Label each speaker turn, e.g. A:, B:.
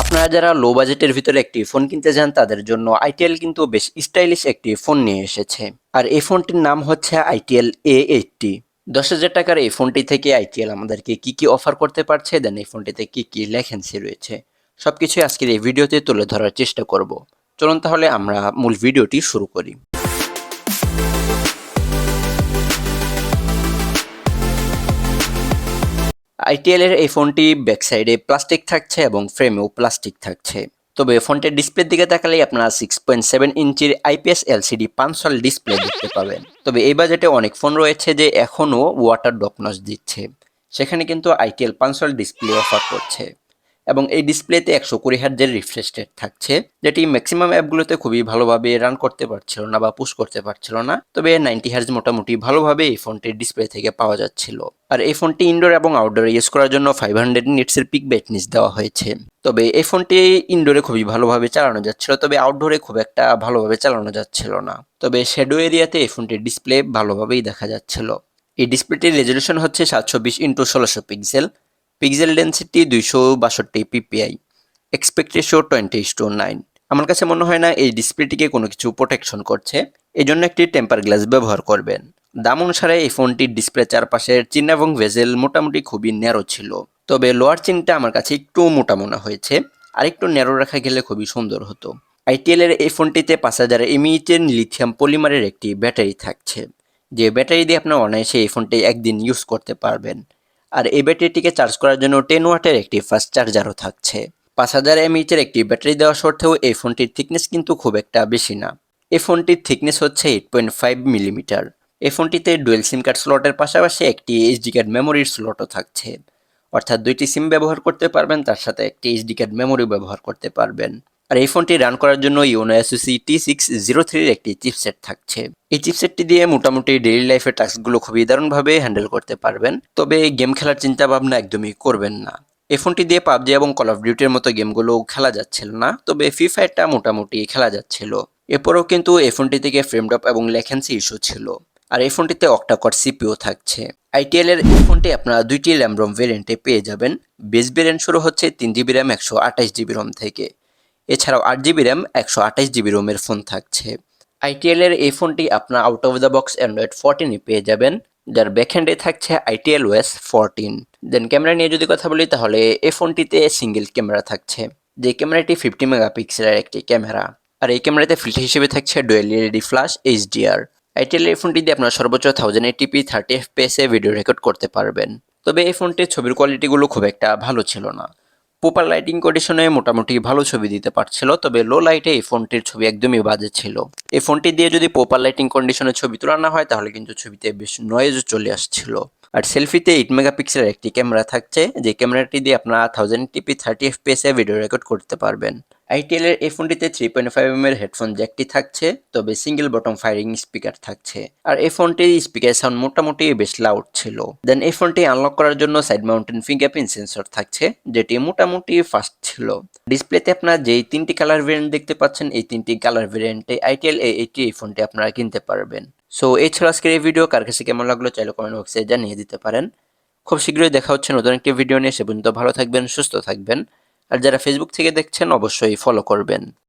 A: আপনারা যারা লো বাজেটের ভিতরে একটি ফোন কিনতে যান তাদের জন্য আইটিএল কিন্তু বেশ স্টাইলিশ একটি ফোন নিয়ে এসেছে। আর এই ফোনটির নাম হচ্ছে আইটিএল এ এইটটি দশ হাজার টাকার এই ফোনটি থেকে আইটিএল আমাদেরকে কি কি অফার করতে পারছে দেন এই ফোনটিতে কি কি লেখেন্সি রয়েছে সবকিছু আজকের এই ভিডিওতে তুলে ধরার চেষ্টা করব। চলুন তাহলে আমরা মূল ভিডিওটি শুরু করি। আইটিএল এর এই ফোনটি ব্যাক সাইডে প্লাস্টিক থাকছে এবং ফ্রেমেও প্লাস্টিক থাকছে। তবে ফোনটির ডিসপ্লের দিকে তাকালেই আপনারা সিক্স পয়েন্ট সেভেন ইঞ্চির আইপিএস এলসিডি পাঁচশাল ডিসপ্লে দেখতে পাবেন। তবে এই বাজেটে অনেক ফোন রয়েছে যে এখনও ওয়াটার ডকনস দিচ্ছে। সেখানে কিন্তু আইটিএল পাঁচশাল ডিসপ্লে অফার করছে। এবং এই ডিসপ্লেতে একশো কুড়ি হার্জের রিফ্রেশ রেট থাকছে, যেটি ম্যাক্সিমাম অ্যাপগুলোতে খুবই ভালোভাবে রান করতে পারছিল না বা পুশ করতে পারছিল না। তবে নাইনটি হার্জ মোটামুটি ভালোভাবে এই ফোনটির ডিসপ্লে থেকে পাওয়া যাচ্ছিল। আর এই ফোনটি ইনডোর এবং আউটডোরে ইউজ করার জন্য ফাইভ হান্ড্রেড নিটসের পিক ব্রাইটনেস দেওয়া হয়েছে। তবে এই ফোনটি ইনডোরে খুবই ভালোভাবে চালানো যাচ্ছিল, তবে আউটডোরে খুব একটা ভালোভাবে চালানো যাচ্ছিল না। তবে শ্যাডো এরিয়াতে এই ফোনটির ডিসপ্লে ভালোভাবেই দেখা যাচ্ছিল। এই ডিসপ্লেটির রেজলিউশন হচ্ছে সাতশো বিশ ইন্টু ষোলোশো পিক্সেল পিক্সেল ডেন্সিটি দুইশো বাষট্টি PPI aspect ratio twenty to nine. আমার কাছে মনে হয় না এই ডিসপ্লেটিকে কোনো কিছু প্রোটেকশন করছে এই জন্য একটি টেম্পার গ্লাস ব্যবহার করবেন। দাম অনুসারে এই ফোনটির ডিসপ্লে চারপাশের চিহ্ন এবং ভেজেল মোটামুটি খুবই ন্যারো ছিল, তবে লোয়ার চিনটা আমার কাছে একটু মোটা মনে হয়েছে আর একটু ন্যারো রাখা গেলে খুবই সুন্দর হতো। আইটিএল এর এই ফোনটিতে পাঁচ হাজার এমইএচের লিথিয়াম পলিমারের একটি ব্যাটারি থাকছে, যে ব্যাটারি দিয়ে আপনার অনায়াসে এই ফোনটি একদিন ইউজ করতে পারবেন। আর এই ব্যাটারিটিকে চার্জ করার জন্য টেন ওয়াটের একটি ফাস্ট চার্জারও থাকছে। পাঁচ হাজার এমএইচের একটি ব্যাটারি দেওয়া সত্ত্বেও এই ফোনটির থিকনেস কিন্তু খুব একটা বেশি না। এই ফোনটির থিকনেস হচ্ছে এইট পয়েন্ট ফাইভ মিলিমিটার এই ফোনটিতে ডুয়েল সিম কার্ড স্লটের পাশাপাশি একটি এইচডি কার্ড মেমোরির স্লটও থাকছে। অর্থাৎ দুইটি সিম ব্যবহার করতে পারবেন, তার সাথে একটি এইচডি কার্ড মেমোরি ব্যবহার করতে পারবেন। আর এই ফোনটি রান করার জন্য Uno SOC T six zero থ্রির একটি চিপসেট থাকছে। এই চিপসেটটি দিয়ে মোটামুটি ডেইলি লাইফের টাস্কগুলো খুবই দারুণভাবে হ্যান্ডেল করতে পারবেন, তবে গেম খেলার চিন্তা ভাবনা একদমই করবেন না। এই ফোনটি দিয়ে পাবজি এবং কল অফ ডিউটির মতো গেমগুলো খেলা যাচ্ছিল না, তবে ফ্রি ফায়ারটা মোটামুটি খেলা যাচ্ছিল। এরপরেও কিন্তু এই ফোনটি থেকে ফ্রেম ড্রপ এবং লেখেন্সি ইস্যু ছিল। আর এই ফোনটিতে অক্টাকর সিপিও থাকছে। আইটিএল এর এই ফোনটি আপনারা দুইটি র্যামরম ভেরিয়েন্টে পেয়ে যাবেন। বেস ভেরিয়েন্ট শুরু হচ্ছে তিন জিবি র্যাম একশো আঠাশ জিবি রম থেকে। এছাড়াও আট জিবি র্যাম একশো আঠাশ জিবি রোমের ফোন থাকছে। আইটিএল এর এই ফোনটি আপনার out of the box Android ফোরটিনই পেয়ে যাবেন, যার ব্যাকহ্যান্ডে থাকছে আইটিএল ওয়েস ফোরটিন দেন ক্যামেরা নিয়ে যদি কথা বলি, তাহলে এই ফোনটিতে সিঙ্গেল ক্যামেরা থাকছে। যে ক্যামেরাটি ফিফটি মেগাপিক্সেলের একটি ক্যামেরা আর এই ক্যামেরাতে ফিল্টার হিসেবে থাকছে dual LED flash HDR itel এই ফোনটি দিয়ে আপনার সর্বোচ্চ থাউজেন্ড এইটিপি থার্টি এফপিএসে ভিডিও রেকর্ড করতে পারবেন। তবে এই ফোনটির ছবির কোয়ালিটিগুলো খুব একটা ভালো ছিল না। প্রপার লাইটিং কন্ডিশনে মোটামুটি ভালো ছবি দিতে পারছিল, তবে লো লাইটে এই ফোনটির ছবি একদমই বাজে ছিল। এই ফোনটি দিয়ে যদি পোপার লাইটিং কন্ডিশনে ছবি তোলা না হয়, তাহলে কিন্তু ছবিতে বেশ নয়েজ চলে আসছিল। আর সেলফিতে এইট মেগাপিক্সেলের একটি ক্যামেরা থাকছে, যে ক্যামেরাটি দিয়ে আপনারা থাউজেন্ড টিপি থার্টি এফপিএসে ভিডিও রেকর্ড করতে পারবেন। আইটিএল এর এই ফোনটিতে থ্রি পয়েন্ট ফাইভ এম এর হেডফোন জ্যাকটি থাকছে, তবে সিঙ্গেল বটম ফায়ারিং স্পিকার থাকছে। আর এই ফোনটির স্পিকার সাউন্ড মোটামুটি বেশ লাউড ছিল। দেন এই ফোনটি আনলক করার জন্য সাইড মাউন্টেন ফিঙ্গারপ্রিন্ট সেন্সর থাকছে, যেটি মোটামুটি ফাস্ট ছিল। ডিসপ্লেতে আপনারা যেই তিনটি কালার ভেরিয়েন্ট দেখতে পাচ্ছেন, এই তিনটি কালার ভেরিয়েন্টে আইটিএল এ এইটি এই ফোনটি আপনারা কিনতে পারবেন। সো এছাড়া আজকের এই ভিডিও কার কাছে কেমন লাগল চাইলে কমেন্ট বক্সে জানিয়ে দিতে পারেন। খুব শীঘ্রই দেখা হচ্ছে নতুন একটি ভিডিও নিয়ে। সে পর্যন্ত ভালো থাকবেন, সুস্থ থাকবেন। আর যারা ফেসবুক থেকে দেখছেন অবশ্যই ফলো করবেন।